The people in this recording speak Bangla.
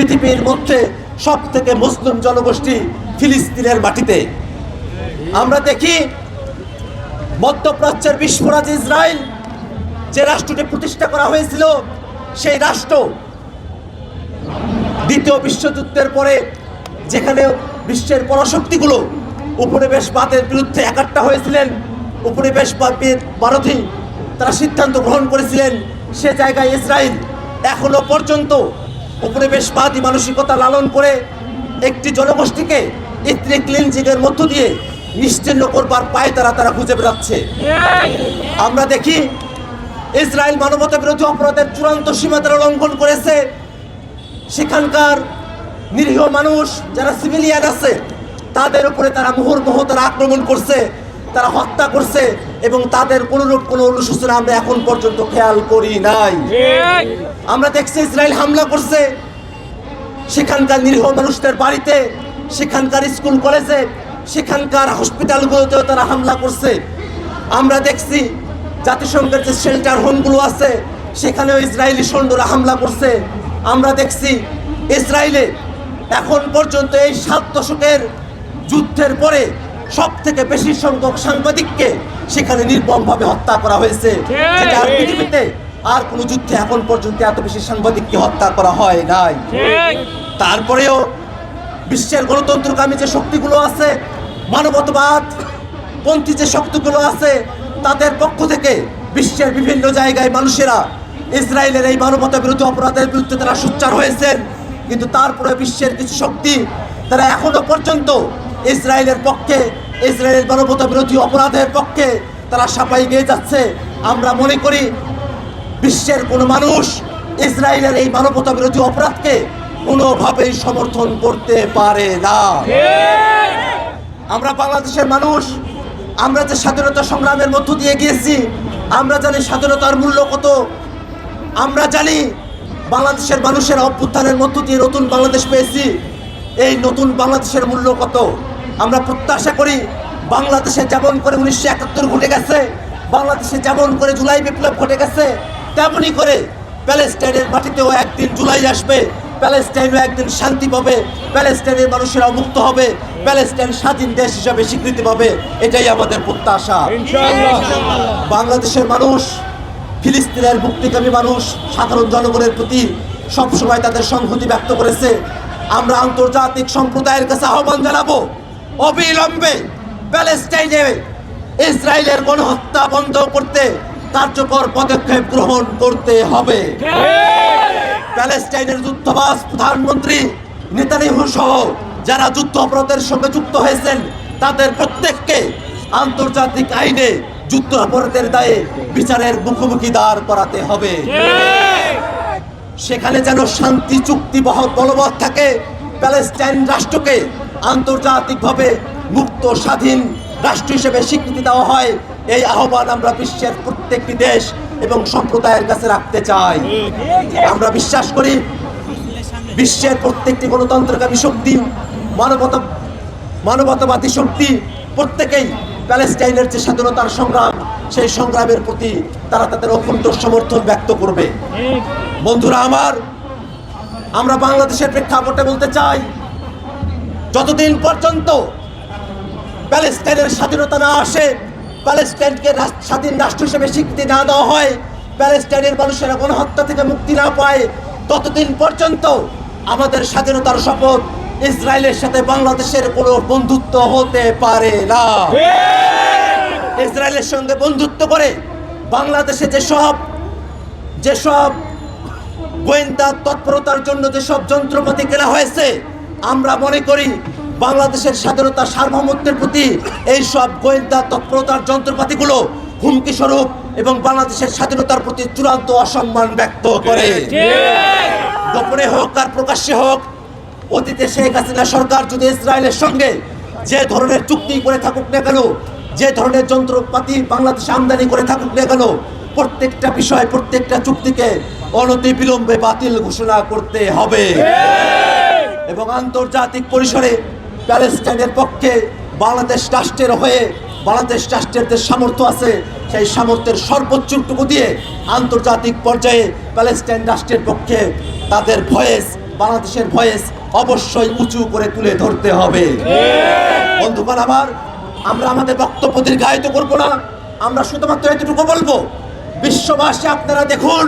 পৃথিবীর মধ্যে সব থেকে মুসলিম জনগোষ্ঠী ফিলিস্তিনের মাটিতে। আমরা দেখি মধ্যপ্রাচ্যের বিস্ফোরাজ ইসরায়েল যে রাষ্ট্রটি প্রতিষ্ঠা করা হয়েছিল, সেই রাষ্ট্র দ্বিতীয় বিশ্বযুদ্ধের পরে যেখানে বিশ্বের পরাশক্তিগুলো উপনিবেশবাদের বিরুদ্ধে একাট্টা হয়েছিলেন উপনিবেশবাদের ভারতী তারা সিদ্ধান্ত গ্রহণ করেছিলেন, সে জায়গায় ইসরায়েল এখনও পর্যন্ত উপনিবেশবাদী মানসিকতা লালন করে একটি জনগোষ্ঠীকে ইত্রি ক্লিনজিংয়ের মধ্য দিয়ে নিশ্চিন্ন করবার পায় তারা তারা খুঁজে বেড়াচ্ছে। আমরা দেখি ইসরায়েল মানবতা বিরোধী অপরাধের চূড়ান্ত সীমা তারা লঙ্ঘন করেছে। সেখানকার নিরীহ মানুষ, যারা সিভিলিয়ান আছে, তাদের উপরে তারা মুহুর্মুহ তারা আক্রমণ করছে। তারা হত্যা করছে এবং তাদের কোনোরূপ কোনো অনুশোচনা আমরা এখন পর্যন্ত খেয়াল করি নাই। আমরা দেখছি ইসরায়েল হামলা করছে। সেখানকার নিরীহ মানুষদের বাড়িতে সেখানকার স্কুল কলেজে সেখানকার হসপিটালগুলোতেও তারা হামলা করছে। আমরা দেখছি জাতিসংঘের যে শেল্টার হোমগুলো আছে সেখানেও ইসরায়েলি সৈন্যরা হামলা করছে। আমরা দেখছি ইসরায়েলে এখন পর্যন্ত এই সাত দশকের যুদ্ধের পরে সব থেকে বেশি সংখ্যক সাংবাদিককে সেখানে নির্মমভাবে হত্যা করা হয়েছে। যেটা আর পৃথিবীতে আর কোনো যুদ্ধে এখন পর্যন্ত এত বেশি সাংবাদিককে হত্যা করা হয় নাই। তারপরেও বিশ্বের গণতন্ত্রকামী যে শক্তিগুলো আছে মানবতাবাদ পন্থী যে শক্তিগুলো আছে তাদের পক্ষ থেকে বিশ্বের বিভিন্ন জায়গায় মানুষেরা ইসরায়েলের এই মানবতা বিরোধী অপরাধের বিরুদ্ধে তারা সোচ্চার হয়েছেন। কিন্তু তারপরে বিশ্বের কিছু শক্তি তারা এখনও পর্যন্ত ইসরায়েলের পক্ষে, ইসরায়েলের মানবতা বিরোধী অপরাধের পক্ষে তারা সাফাই গিয়ে যাচ্ছে। আমরা মনে করি বিশ্বের কোনো মানুষ ইসরায়েলের এই মানবতা বিরোধী অপরাধকে কোনোভাবেই সমর্থন করতে পারে না। আমরা বাংলাদেশের মানুষ, আমরা যে স্বাধীনতা সংগ্রামের মধ্য দিয়ে গিয়েছি, আমরা জানি স্বাধীনতার মূল্য কত। আমরা জানি বাংলাদেশের মানুষের অভ্যুত্থানের মধ্য দিয়ে নতুন বাংলাদেশ পেয়েছি, এই নতুন বাংলাদেশের মূল্য কত। আমরা প্রত্যাশা করি বাংলাদেশে যেমন করে উনিশশো একাত্তর ঘটে গেছে বাংলাদেশে যেমন করে জুলাই বিপ্লব ঘটে গেছে তেমনই করে প্যালেস্টাইনের মাটিতেও একদিন জুলাই আসবে প্যালেস্টাইনও একদিন শান্তি পাবে প্যালেস্টাইনের মানুষেরা মুক্ত হবে প্যালেস্টাইন স্বাধীন দেশ হিসাবে স্বীকৃতি পাবে এটাই আমাদের প্রত্যাশা। বাংলাদেশের মানুষ ফিলিস্তিনের মুক্তিকামী মানুষ সাধারণ জনগণের প্রতি সবসময় তাদের সংহতি ব্যক্ত করেছে। আমরা আন্তর্জাতিক সম্প্রদায়ের কাছে আহ্বান জানাব অবিলম্বে প্যালেস্টাইনে ইসরায়েলের গণহত্যা বন্ধ করতে কার্যকর পদক্ষেপ গ্রহণ করতে হবে। প্যালেস্টাইনের যুদ্ধবাস প্রধানমন্ত্রী নেতানিয়াহু সহ যারা যুদ্ধ অপরাধের সঙ্গে যুক্ত হয়েছেন, তাদের প্রত্যেককে আন্তর্জাতিক আইনে যুদ্ধ অপরাধের দায়ে বিচারের মুখোমুখি দাঁড় করাতে হবে। সেখানে যেন শান্তি চুক্তি বহ- বলবৎ থাকে, প্যালেস্টাইন রাষ্ট্রকে আন্তর্জাতিকভাবে মুক্ত, স্বাধীন রাষ্ট্র হিসেবে স্বীকৃতি দেওয়া হয়, এই আহ্বান আমরা বিশ্বের প্রত্যেকটি দেশ এবং সম্প্রদায়ের কাছে রাখতে চাই। আমরা বিশ্বাস করি বিশ্বের প্রত্যেকটি গণতন্ত্রকামী শক্তি মানবতা, মানবতাবাদী শক্তি, প্রত্যেকেই প্যালেস্টাইনের যে স্বাধীনতার সংগ্রাম, সেই সংগ্রামের প্রতি তারা তাদের অকুণ্ঠ সমর্থন ব্যক্ত করবে। বন্ধুরা আমার, আমরা বাংলাদেশের প্রেক্ষাপটে বলতে চাই যতদিন পর্যন্ত প্যালেস্টাইনের স্বাধীনতা না আসে প্যালেস্টাইনকে স্বাধীন রাষ্ট্র হিসেবে স্বীকৃতি না দেওয়া হয় প্যালেস্টাইনের মানুষেরা গণহত্যা থেকে মুক্তি না পায় ততদিন পর্যন্ত আমাদের স্বাধীনতার শপথ ইসরায়েলের সাথে বাংলাদেশের কোনো বন্ধুত্ব হতে পারে না। ইসরায়েলের সঙ্গে বন্ধুত্ব করে বাংলাদেশে যেসব যেসব গোয়েন্দা তৎপরতার জন্য যেসব যন্ত্রপাতি কেনা হয়েছে আমরা মনে করি বাংলাদেশের স্বাধীনতা সার্বভৌমত্বের প্রতি এই সব গোয়েন্দা তৎপরতার যন্ত্রপাতিগুলো হুমকি স্বরূপ এবং বাংলাদেশের স্বাধীনতার প্রতি চূড়ান্ত অসম্মান ব্যক্ত করে। গোপনে হোক আর প্রকাশ্যে হোক অতীতে শেখ হাসিনা সরকার যদি ইসরায়েলের সঙ্গে যে ধরনের চুক্তি করে থাকুক না কেন যে ধরনের যন্ত্রপাতি বাংলাদেশে আমদানি করে থাকুক না কেন প্রত্যেকটা বিষয় প্রত্যেকটা চুক্তিকে অনতি বিলম্বে বাতিল ঘোষণা করতে হবে। এবং আন্তর্জাতিক পরিসরে প্যালেস্টাইনের পক্ষে বাংলাদেশ রাষ্ট্রের হয়ে বাংলাদেশ রাষ্ট্রের যে সামর্থ্য আছে, সেই সামর্থ্যের সর্বোচ্চটুকু দিয়ে আন্তর্জাতিক পর্যায়ে প্যালেস্টাইন রাষ্ট্রের পক্ষে তাদের ভয়েস, বাংলাদেশের ভয়েস অবশ্যই উঁচু করে তুলে ধরতে হবে। বন্ধুগণ আমার, আমরা আমাদের বক্তব্য দীর্ঘায়িত করব না। আমরা শুধুমাত্র এতটুকু বলব, বিশ্ববাসী আপনারা দেখুন